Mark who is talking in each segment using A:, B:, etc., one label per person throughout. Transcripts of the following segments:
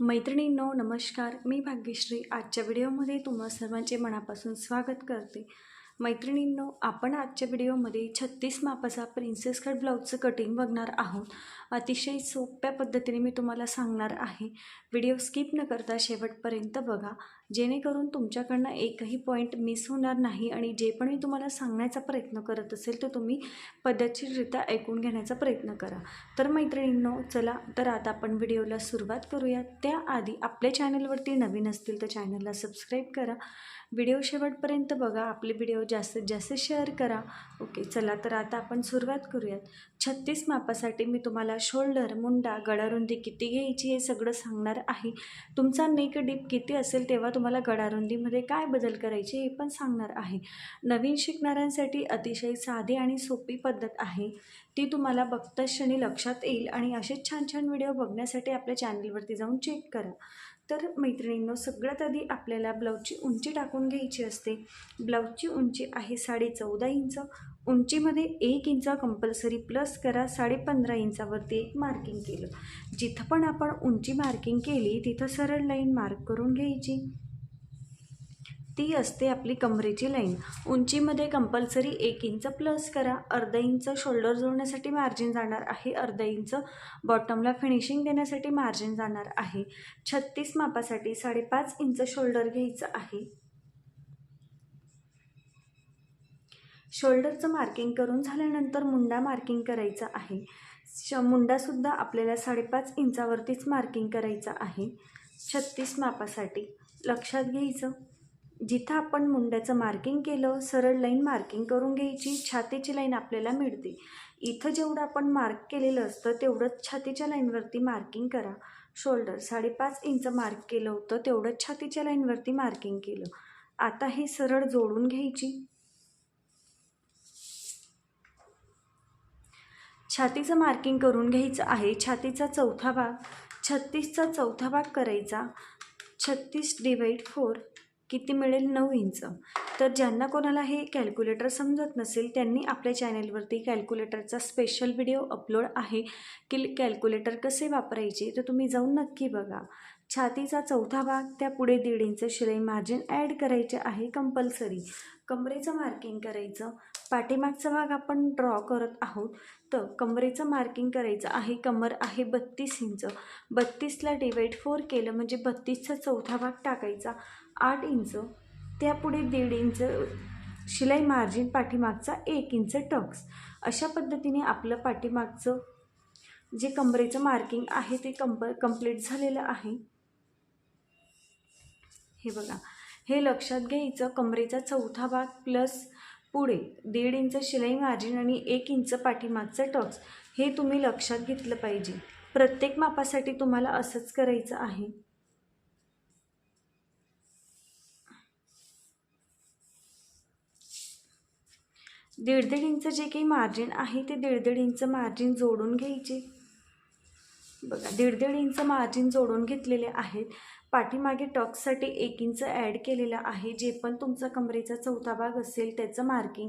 A: मैत्रिणींनो नमस्कार. मी भाग्यश्री. आजच्या व्हिडिओमध्ये तुम्हा सर्वांचे मनापासून स्वागत करते. मैत्रिणींनो आपण आजच्या व्हिडिओमध्ये छत्तीस मापाचा प्रिन्सेस कट ब्लाऊजचं कटिंग बघणार आहोत. अतिशय सोप्या पद्धतीने मी तुम्हाला सांगणार आहे. व्हिडिओ स्किप न करता शेवटपर्यंत बघा. जेणेकरून तुमच्याकडनं एकही पॉईंट मिस होणार नाही आणि जे पण मी तुम्हाला सांगण्याचा प्रयत्न करत असेल तर तुम्ही पद्धतशीररित्या ऐकून घेण्याचा प्रयत्न करा. तर मैत्रिणींनो चला तर आता आपण व्हिडिओला सुरुवात करूया. त्याआधी आपल्या चॅनलवरती नवीन असतील तर चॅनलला सबस्क्राईब करा. व्हिडिओ शेवटपर्यंत बघा. आपले व्हिडिओ जास्तीत जास्त शेअर करा. ओके चला तर आता आपण सुरुवात करूयात. छत्तीस मापासाठी मी तुम्हाला शोल्डर मुंडा गळारुंदी किती घ्यायची हे सगळं सांगणार आहे. तुमचा नेक डीप किती असेल तेव्हा तुम्हाला गडारुंदीमध्ये काय बदल करायचे हे पण सांगणार आहे. नवीन शिकणाऱ्यांसाठी अतिशय साधी आणि सोपी पद्धत आहे. ती तुम्हाला बघताच क्षणी लक्षात येईल आणि असेच छान छान व्हिडिओ बघण्यासाठी आपल्या चॅनलवरती जाऊन चेक करा. तर मैत्रिणींनो सगळ्यात आधी आपल्याला ब्लाऊजची उंची टाकून घ्यायची असते. ब्लाऊजची उंची आहे साडे चौदा इंच. उंचीमध्ये एक इंच कंपल्सरी प्लस करा साडे पंधरा इंचावरती एक मार्किंग केलं. जिथं पण आपण उंची मार्किंग केली तिथं सरळ लाईन मार्क करून घ्यायची. ती असते आपली कमरेची लाईन. उंचीमध्ये कंपल्सरी एक इंच प्लस करा. अर्धा इंच शोल्डर जोडण्यासाठी मार्जिन जाणार आहे. अर्धा इंच बॉटमला फिनिशिंग देण्यासाठी मार्जिन जाणार आहे. छत्तीस मापासाठी साडेपाच इंच शोल्डर घ्यायचं आहे. शोल्डरचं मार्किंग करून झाल्यानंतर मुंडा मार्किंग करायचा आहे. श मुंडासुद्धा आपल्याला साडेपाच इंचावरतीच मार्किंग करायचं आहे. छत्तीस मापासाठी. लक्षात घ्यायचं. जिथं आपण मुंड्याचं मार्किंग केलं सरळ लाईन मार्किंग करून घ्यायची छातीची लाईन आपल्याला मिळते. इथं जेवढं आपण मार्क केलेलं असतं तेवढंच छातीच्या लाईनवरती मार्किंग करा. शोल्डर साडेपाच इंच मार्क केलं होतं तेवढंच छातीच्या लाईनवरती मार्किंग केलं. आता हे सरळ जोडून घ्यायची. छातीचं मार्किंग करून घ्यायचं आहे. छातीचा चौथा भाग छत्तीसचा चौथा भाग करायचा. छत्तीस डिवाईड फोर किती मिळेल नऊ इंच. तर ज्यांना कोणाला हे कॅल्क्युलेटर समजत नसेल त्यांनी आपल्या चॅनेलवरती कॅल्क्युलेटरचा स्पेशल व्हिडिओ अपलोड आहे. की कॅल्क्युलेटर कसे वापरायचे तर तुम्ही जाऊन नक्की बघा. छातीचा चौथा भाग त्या पुढे दीड इंच शिलाई मार्जिन ॲड करायचे आहे कंपल्सरी कमरेचं मार्किंग करायचं. पाठीमागचा भाग आपण ड्रॉ करत आहोत. तर कमरेचं मार्किंग करायचं आहे कमर आहे बत्तीस इंच. बत्तीसला डिवाईड फोर केलं म्हणजे बत्तीसचा चौथा भाग टाकायचा. आठ इंच त्यापुढे दीड इंच शिलाई मार्जिन पाठीमागचा एक इंच टक्स. अशा पद्धतीने आपलं पाठीमागचं जे कमरेचं मार्किंग आहे ते कंप कंप्लीट झालेलं आहे. हे बघा. हे लक्षात घ्यायचं कमरेचा चौथा भाग प्लस पुढे दीड इंच शिलाई मार्जिन आणि एक इंच पाठीमागचं टक्स हे तुम्ही लक्षात घेतलं पाहिजे. प्रत्येक मापासाठी तुम्हाला असंच करायचं आहे. दीड दीड इंच जे काही मार्जिन आहे ते दीड दीड इंच मार्जिन जोडून घ्यायचे. बघा दीड दीड इंच मार्जिन जोडून घेतलेले आहेत. पाठीमागे टॉक्ससाठी एक इंच ॲड केलेलं आहे. जे पण तुमचा कमरेचा चौथा भाग असेल त्याचं मार्किंग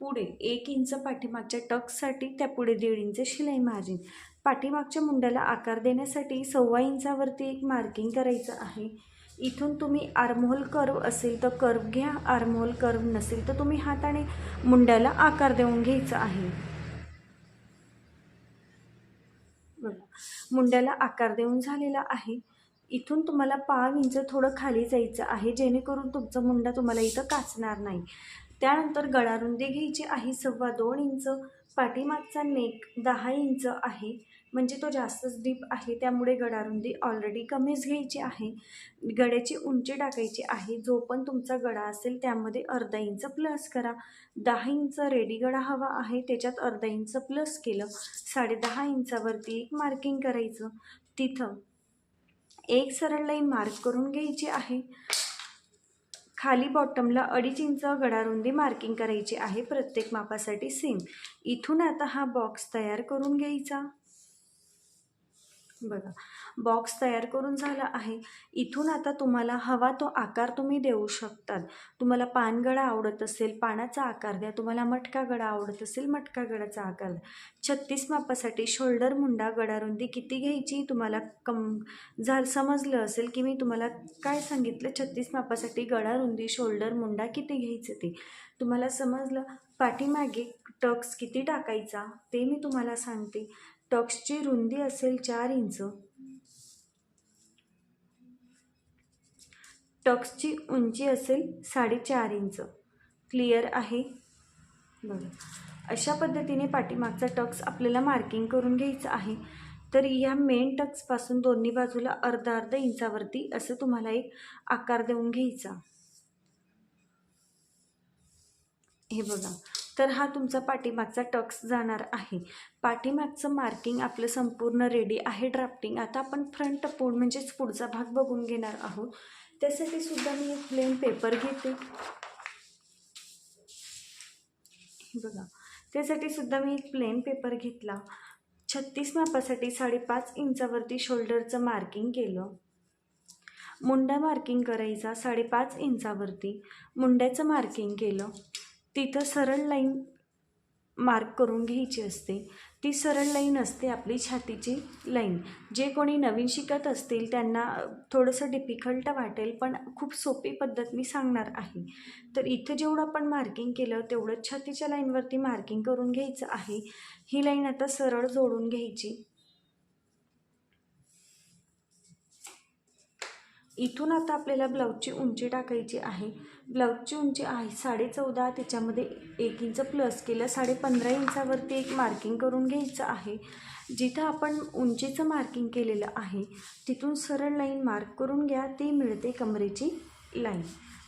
A: पुढे एक इंच पाठीमागच्या टक्ससाठी त्या पुढे दीड इंच शिलाई मार्जिन पाठीमागच्या मुंड्याला आकार देण्यासाठी सव्वा इंचावरती एक मार्किंग करायचं आहे. इथून तुम्ही आर्महोल कर्व असेल तर कर्व घ्या आर्महोल कर्व नसेल तर तुम्ही हाताने मुंड्याला आकार देऊन घ्यायचा आहे. बघा मुंड्याला आकार देऊन झालेला आहे. इथून तुम्हाला पाव इंच थोडं खाली जायचं आहे जेणेकरून तुमचा मुंडा तुम्हाला इथं काचणार नाही. त्यानंतर गळारुंदी घ्यायची आहे सव्वा दोन इंच. पाठीमागचा नेक दहा इंच आहे. म्हणजे तो जास्तच डीप आहे त्यामुळे गडारुंदी ऑलरेडी कमीच घ्यायची आहे. गड्याची उंची टाकायची आहे जो पण तुमचा गडा असेल त्यामध्ये अर्धा इंच प्लस करा. दहा इंच रेडी गडा हवा आहे त्याच्यात अर्धा इंच प्लस केलं. साडेदहा इंचावरती एक मार्किंग करायचं. तिथं एक सरळ लाईन मार्क करून घ्यायची आहे. खाली बॉटमला अडीच इंच गडारुंदी मार्किंग करायची आहे प्रत्येक मापासाठी सेम इथून आता हा बॉक्स तयार करून घ्यायचा. बघा बॉक्स तयार करून झाला आहे. इथून आता तुम्हाला हवा तो आकार तुम्ही देऊ शकतात. तुम्हाला पानगडा आवडत असेल पानाचा आकार द्या. तुम्हाला मटका गडा आवडत असेल मटका गडाचा आकार द्या. छत्तीस मापासाठी शोल्डर मुंडा गडारुंदी किती घ्यायची तुम्हाला कम झाल समजलं असेल की मी तुम्हाला काय सांगितलं? छत्तीस मापासाठी गडारुंदी शोल्डर मुंडा किती घ्यायचं ते? तुम्हाला समजलं? पाठीमागे टक्स किती टाकायचा? ते मी तुम्हाला सांगते. टक्सची रुंदी असेल चार इंच. टक्सची उंची असेल साडेचार इंच. क्लिअर आहे? बरं. अशा पद्धतीने पाठीमागचा टक्स आपल्याला मार्किंग करून घ्यायचं आहे. तर या मेन टक्सपासून दोन्ही बाजूला अर्धा अर्धा इंचावरती असं तुम्हाला एक आकार देऊन घ्यायचा. हे बघा. तर हा तुमचा पाठीमागचा टक्स जाणार आहे. पाठीमागचं मार्किंग आपलं संपूर्ण रेडी आहे ड्राफ्टिंग आता आपण फ्रंट पूर्ण म्हणजेच पुढचा भाग बघून घेणार आहोत. त्यासाठी सुद्धा मी एक प्लेन पेपर घेते. बघा. त्यासाठी सुद्धा मी एक प्लेन पेपर घेतला. छत्तीस मापासाठी साडेपाच इंचावरती शोल्डरचं मार्किंग केलं. मुंडा मार्किंग करायचा साडेपाच इंचावरती. मुंड्याचं मार्किंग केलं. तिथं सरळ लाईन मार्क करून घ्यायची असते. ती सरळ लाईन असते आपली छातीची लाईन. जे कोणी नवीन शिकत असतील त्यांना थोडंसं डिफिकल्ट वाटेल पण खूप सोपी पद्धत मी सांगणार आहे. तर इथं जेवढं आपण मार्किंग केलं तेवढंच छातीच्या लाईनवरती मार्किंग करून घ्यायचं आहे. ही लाईन आता सरळ जोडून घ्यायची. इथून आता आपल्याला ब्लाऊजची उंची टाकायची आहे. ब्लाऊजची उंची आहे साडे चौदा त्याच्यामध्ये एक इंच प्लस केलं साडे पंधरा इंचावरती एक मार्किंग करून घ्यायचं आहे. जिथं आपण उंचीचं मार्किंग केलेलं आहे तिथून सरळ लाईन मार्क करून घ्या ती मिळते कमरेची लाईन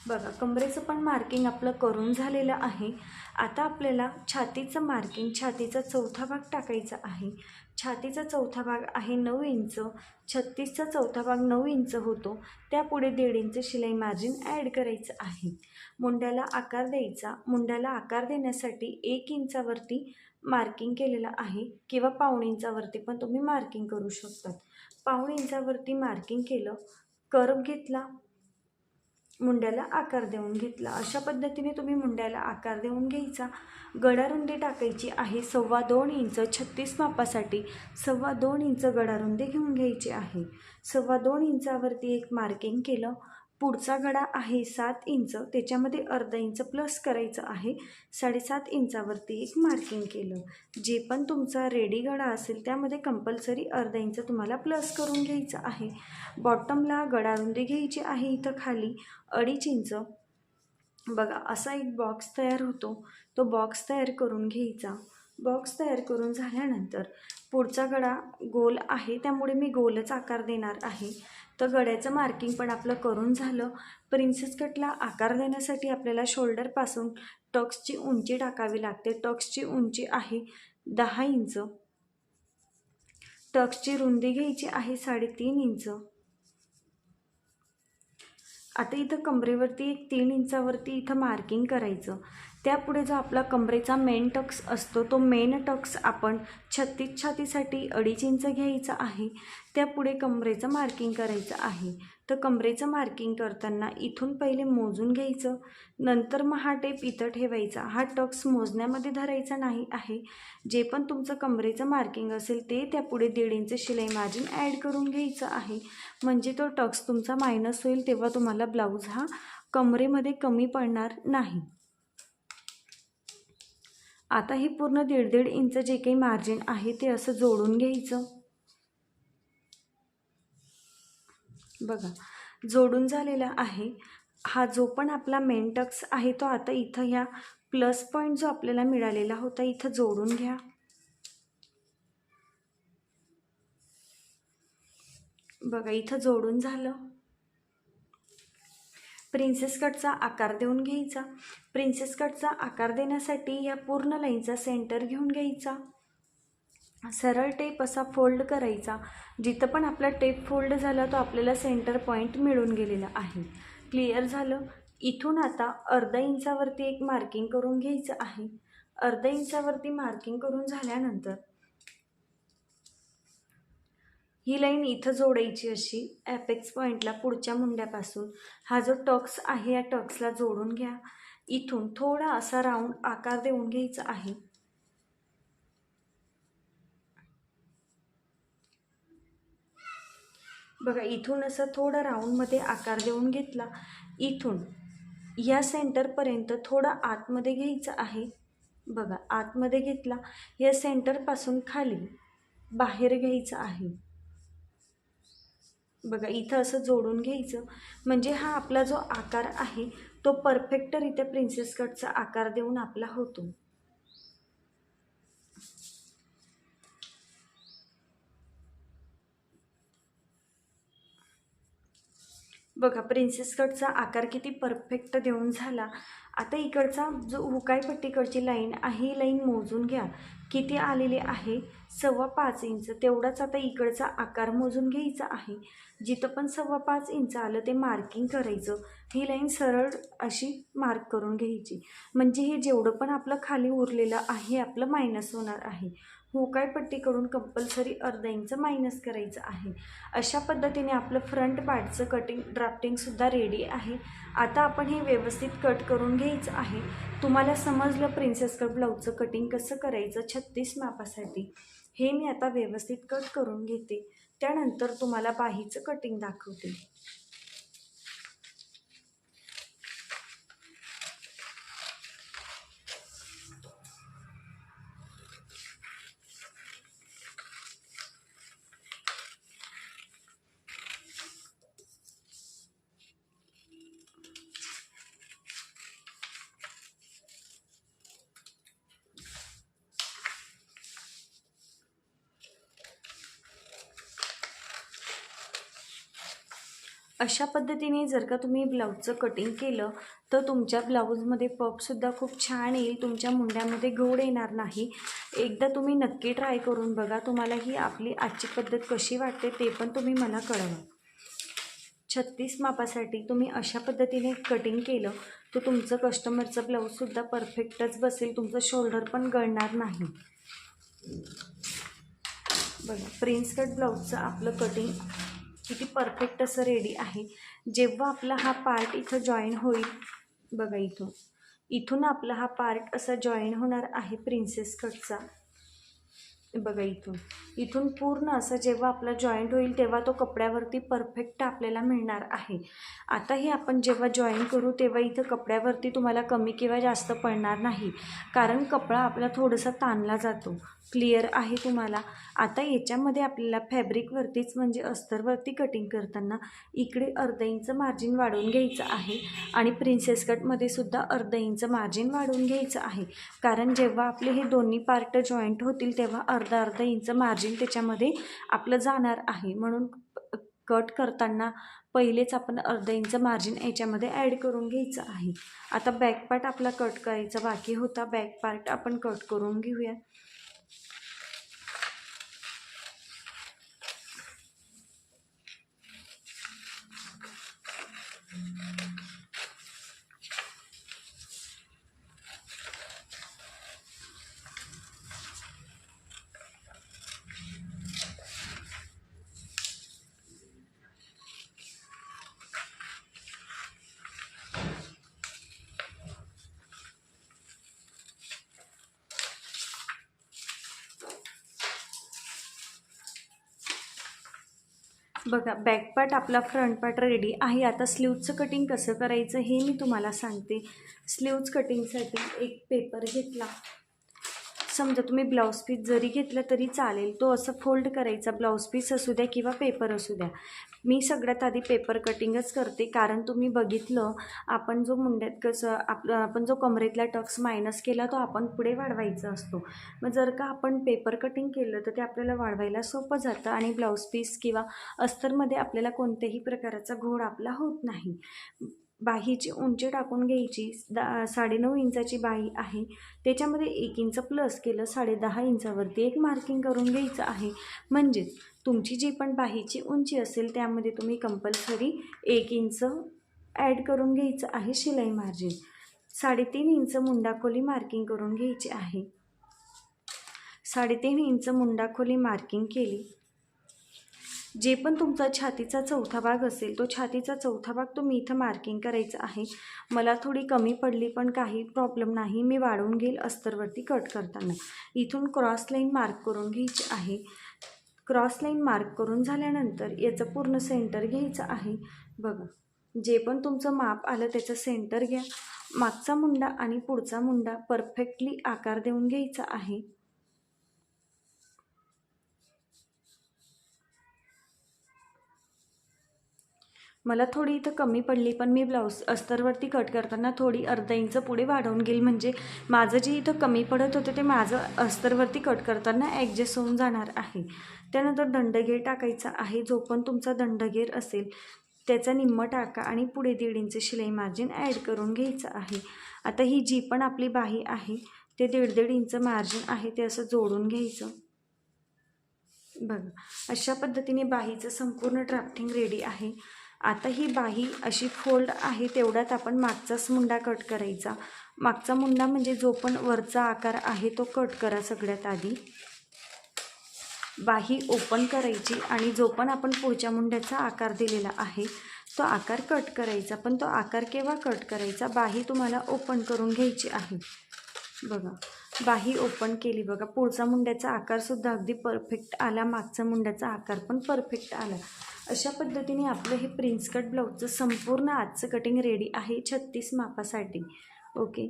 A: बघा कमरेचं पण मार्किंग आपलं करून झालेलं आहे. आता आपल्याला छातीचं मार्किंग छातीचा चौथा भाग टाकायचा आहे. छातीचा चौथा भाग आहे नऊ इंच छत्तीसचा चौथा भाग नऊ इंच होतो. त्यापुढे दीड इंच शिलाई मार्जिन ॲड करायचं आहे. मुंड्याला आकार द्यायचा. मुंड्याला आकार देण्यासाठी एक इंचावरती मार्किंग केलेलं आहे किंवा पाऊण इंचावरती पण तुम्ही मार्किंग करू शकतात. पाऊण इंचावरती मार्किंग केलं कर्व घेतला मुंड्याला आकार देऊन घेतला. अशा पद्धतीने तुम्ही मुंड्याला आकार देऊन घ्यायचा. गडारुंदी टाकायची आहे. सव्वा दोन इंच छत्तीस मापासाठी सव्वा दोन इंच गडारुंदी घेऊन घ्यायची आहे. सव्वा दोन इंचावरती एक मार्किंग केलं. पुढचा गडा आहे सात इंच. त्याच्यामध्ये अर्धा इंच प्लस करायचं आहे. साडेसात इंचावरती एक मार्किंग केलं. जे पण तुमचा रेडी गडा असेल त्यामध्ये कंपल्सरी अर्धा इंच तुम्हाला प्लस करून घ्यायचं आहे. बॉटमला गडारुंदी घ्यायची आहे इथं खाली. अडीच इंच. बघा असा एक बॉक्स तयार होतो. तो बॉक्स तयार करून घ्यायचा. बॉक्स तयार करून झाल्यानंतर पुढचा गडा गोल आहे. त्यामुळे मी गोलच आकार देणार आहे. तर गड्याचं मार्किंग पण आपलं करून झालं. प्रिन्सेस कटला आकार देण्यासाठी आपल्याला शोल्डरपासून टक्सची उंची टाकावी लागते. टक्सची उंची आहे दहा इंच. टक्सची रुंदी घ्यायची आहे साडेतीन इंच. आता इथं कमरेवरती एक तीन इंचावरती इथं मार्किंग करायचं. त्यापुढे जो आपला कमरेचा मेन टक्स असतो तो मेन टक्स आपण छत्तीस छातीसाठी अडीच इंच घ्यायचा आहे. त्यापुढे कमरेचं मार्किंग करायचं आहे. तर कमरेचं मार्किंग करताना इथून पहिले मोजून घ्यायचं. नंतर मग हा टेप इथं ठेवायचा. हा टक्स मोजण्यामध्ये धरायचा नाही आहे. जे पण तुमचं कमरेचं मार्किंग असेल ते त्यापुढे दीड इंच शिलाई मार्जिन ॲड करून घ्यायचं आहे. म्हणजे तो टक्स तुमचा मायनस होईल तेव्हा तुम्हाला ब्लाऊज हा कमरेमध्ये कमी पडणार नाही. आता हे पूर्ण दीड दीड इंच जे काही मार्जिन आहे ते असं जोडून घ्यायचं. बघा जोडून झालेला आहे. हा जो पण आपला मेन टक्स आहे तो आता इथं ह्या प्लस पॉईंट जो आपल्याला मिळालेला होता इथं जोडून घ्या. बघा इथं जोडून झालं. प्रिन्सेस कटचा आकार देऊन घ्यायचा. प्रिन्सेस कटचा आकार देण्यासाठी या पूर्ण लाईनचा सेंटर घेऊन घ्यायचा. सरळ टेप असा फोल्ड करायचा. जिथं पण आपला टेप फोल्ड झाला तो आपल्याला सेंटर पॉईंट मिळून गेलेला आहे. क्लिअर झालं? इथून आता अर्धा इंचावरती एक मार्किंग करून घ्यायचं आहे. अर्धा इंचावरती मार्किंग करून झाल्यानंतर ही लाईन इथं जोडायची अशी ॲपेक्स पॉईंटला पुढच्या मुंड्यापासून. हा जो टक्स आहे या टक्सला जोडून घ्या. इथून थोडा असा राऊंड आकार देऊन घ्यायचा आहे. बघा इथून असं थोडं राऊंडमध्ये आकार देऊन घेतला. इथून या सेंटरपर्यंत थोडा आतमध्ये घ्यायचं आहे. बघा आतमध्ये घेतला. या सेंटरपासून खाली बाहेर घ्यायचं आहे. बघा इथं असं जोडून घ्यायचं. म्हणजे हा आपला जो आकार आहे तो परफेक्टरित्या प्रिन्सेस कटचा आकार देऊन आपला होतो. बघा प्रिन्सेस कटचा आकार किती परफेक्ट देऊन झाला. आता इकडचा जो हुकायपट्टीकडची लाईन आहे ही लाईन मोजून घ्या. किती आलेले आहे? सव्वा पाच इंच. तेवढाच आता इकडचा आकार मोजून घ्यायचा आहे. जिथं पण सव्वा पाच इंच आलं ते मार्किंग करायचं. ही लाईन सरळ अशी मार्क करून घ्यायची. म्हणजे हे जेवढं पण आपलं खाली उरलेलं आहे आपलं मायनस होणार आहे. हुकाय पट्टीकडून कंपल्सरी अर्धा इंच मायनस करायचं आहे. अशा पद्धतीने आपलं फ्रंट पार्टचं कटिंग ड्राफ्टिंगसुद्धा रेडी आहे. आता आपण हे व्यवस्थित कट करून घ्यायचं आहे. तुम्हाला समजलं प्रिन्सेस कट ब्लाऊजचं कटिंग कसं करायचं? छत्तीस मापासाठी. हे मी आता व्यवस्थित कट करून घेते. त्यानंतर तुम्हाला बाहीचं कटिंग दाखवते. अशा पद्धतीने जर का तुम्ही ब्लाऊजचं कटिंग केलं तर तुमच्या ब्लाऊजमध्ये पपसुद्धा खूप छान येईल तुमच्या मुंड्यामध्ये घोड येणार नाही. एकदा तुम्ही नक्की ट्राय करून बघा तुम्हाला ही आपली आजची पद्धत कशी वाटते ते पण तुम्ही मला कळवा. छत्तीस मापासाठी तुम्ही अशा पद्धतीने कटिंग केलं तर तुमचं कस्टमरचं ब्लाऊजसुद्धा परफेक्टच बसेल तुमचं शोल्डर पण गळणार नाही. बघा प्रिन्स कट ब्लाऊजचं आपलं कटिंग किती परफेक्ट असं रेडी आहे. जेव्हा आपला हा पार्ट इथं जॉईन होईल बघा इथून. इथून आपला हा पार्ट असा जॉईन होणार आहे प्रिन्सेस कटचा बघा इथून. इथून पूर्ण असं जेव्हा आपला जॉईंट होईल तेव्हा तो कपड्यावरती परफेक्ट आपल्याला मिळणार आहे. आता हे आपण जेव्हा जॉईन करू तेव्हा इथं कपड्यावरती तुम्हाला कमी किंवा जास्त पडणार नाही. कारण कपडा आपला थोडासा ताणला जातो. क्लिअर आहे तुम्हाला. आता याच्यामध्ये आपल्याला फॅब्रिकवरतीच म्हणजे अस्तरवरती कटिंग करताना इकडे अर्धा इंच मार्जिन वाढवून घ्यायचं आहे आणि प्रिन्सेस कटमध्ये सुद्धा अर्धा इंच मार्जिन वाढवून घ्यायचं आहे. कारण जेव्हा आपले हे दोन्ही पार्ट जॉईंट होतील तेव्हा अर्धा अर्धा इंच मार्जिन त्याच्यामध्ये आपलं जाणार आहे. म्हणून कट करताना पहिलेच आपण अर्धा इंच मार्जिन याच्यामध्ये ॲड करून घ्यायचं आहे. आता बॅक पार्ट आपला कट करायचा बाकी होता. बॅक पार्ट आपण कट करून घेऊया. बघा बॅकपार्ट आपला फ्रंट पार्ट रेडी आहे. आता स्लीवचं कटिंग कसं करायचं हे मी तुम्हाला सांगते. स्लीव्ज कटिंगसाठी एक पेपर घेतला. समजा म्हणजे तुम्ही ब्लाऊज पीस जरी घेतला तरी चालेल. तो असं फोल्ड करायचा ब्लाऊज पीस असू द्या किंवा पेपर असू द्या. मी सगळ्यात आधी पेपर कटिंगच करते. कारण तुम्ही बघितलं आपण जो मुंड्यात कसं आप आपण जो कमरेतला टक्स मायनस केला तो आपण पुढे वाढवायचा असतो. मग जर का आपण पेपर कटिंग केलं तर ते आपल्याला वाढवायला सोपं जातं आणि ब्लाऊज पीस किंवा अस्तरमध्ये आपल्याला कोणत्याही प्रकाराचा घोड आपला होत नाही. बाहीची उंची टाकून घ्यायची. दा साडेनऊ इंचाची बाही आहे. त्याच्यामध्ये एक इंच प्लस केलं साडे दहा इंचावरती एक मार्किंग करून घ्यायचं आहे. म्हणजेच तुमची जी पण बाहीची उंची असेल त्यामध्ये तुम्ही कंपल्सरी एक इंच ॲड करून घ्यायचं आहे शिलाई मार्जिन साडेतीन इंच मुंडाखोली मार्किंग करून घ्यायची आहे. साडेतीन इंच मुंडाखोली मार्किंग केली. जे पण तुमचा छातीचा चौथा भाग असेल तो छातीचा चौथा भाग तुम्ही इथं मार्किंग करायचा आहे. मला थोडी कमी पडली पण काही प्रॉब्लेम नाही. मी वाढवून घेईल अस्तरवरती कट करताना. इथून क्रॉस लाईन मार्क करून घ्यायची आहे. क्रॉस लाईन मार्क करून झाल्यानंतर याचं पूर्ण सेंटर घ्यायचं आहे. बघा जे पण तुमचं माप आलं त्याचं सेंटर घ्या. मागचा मुंडा आणि पुढचा मुंडा परफेक्टली आकार देऊन घ्यायचा आहे. मला थोडी इथं कमी पडली पण मी ब्लाऊज अस्तरवरती कट करताना थोडी अर्धा इंच पुढे वाढवून घेईल. म्हणजे माझं जे इथं कमी पडत होतं ते माझं अस्तरवरती कट करताना ॲडजस्ट होऊन जाणार आहे. त्यानंतर दंडगेर टाकायचा आहे. जो पण तुमचा दंडगेर असेल त्याचा निम्म टाका आणि पुढे दीड इंच शिलाई मार्जिन ॲड करून घ्यायचं आहे. आता ही जी पण आपली बाही आहे ते दीड दीड इंच मार्जिन आहे ते असं जोडून घ्यायचं. बघा अशा पद्धतीने बाहीचं संपूर्ण ड्राफ्टिंग रेडी आहे. आता ही बाही अशी फोल्ड आहे तेवढ्यात आपण मागचाच मुंडा कट करायचा. मागचा मुंडा म्हणजे जो पण वरचा आकार आहे तो कट करा सगळ्यात आधी. बाही ओपन करायची आणि जो पण आपण पुढच्या मुंड्याचा आकार दिलेला आहे तो आकार कट करायचा. पण तो आकार केव्हा कट करायचा? बाही तुम्हाला ओपन करून घ्यायची आहे. बघा बाही ओपन केली. बघा पुढचा मुंड्याचा आकारसुद्धा अगदी परफेक्ट आला. मागचा मुंड्याचा आकार पण परफेक्ट आला. अशा पद्धतीने आपलं हे प्रिन्स कट ब्लाऊजचं संपूर्ण आजचं कटिंग रेडी आहे छत्तीस मापासाठी. ओके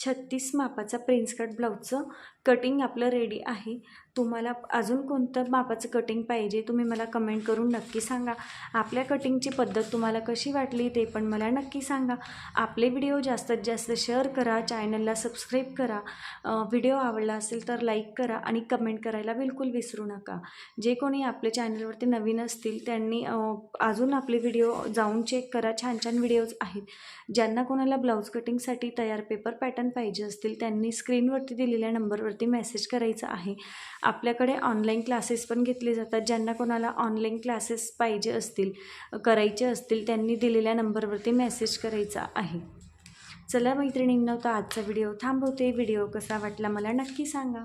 A: छत्तीस मापाचा प्रिन्स कट ब्लाऊजचं कटिंग आपलं रेडी आहे. तुम्हाला अजून कोणतं मापाचं कटिंग पाहिजे तुम्ही मला कमेंट करून नक्की सांगा. आपल्या कटिंगची पद्धत तुम्हाला कशी वाटली ते पण मला नक्की सांगा. आपले व्हिडिओ जास्तीत जास्त शेअर करा चॅनलला सबस्क्राईब करा. व्हिडिओ आवडला असेल तर लाईक करा आणि कमेंट करायला बिलकुल विसरू नका. जे कोणी आपल्या चॅनलवरती नवीन असतील त्यांनी अजून आपले व्हिडिओ जाऊन चेक करा. छान छान व्हिडिओज आहेत. ज्यांना कोणाला ब्लाऊज कटिंगसाठी तयार पेपर पॅटर्न पाहिजे असतील त्यांनी स्क्रीनवरती दिलेल्या नंबरवरती मेसेज करायचा आहे. आपल्याकडे ऑनलाईन क्लासेस पण घेतले जातात. ज्यांना कोणाला ऑनलाईन क्लासेस पाहिजे असतील करायचे असतील त्यांनी दिलेल्या नंबरवरती मेसेज करायचा आहे. चला मैत्रिणींना तर आजचा व्हिडिओ थांबवते. व्हिडिओ कसा वाटला मला नक्की सांगा.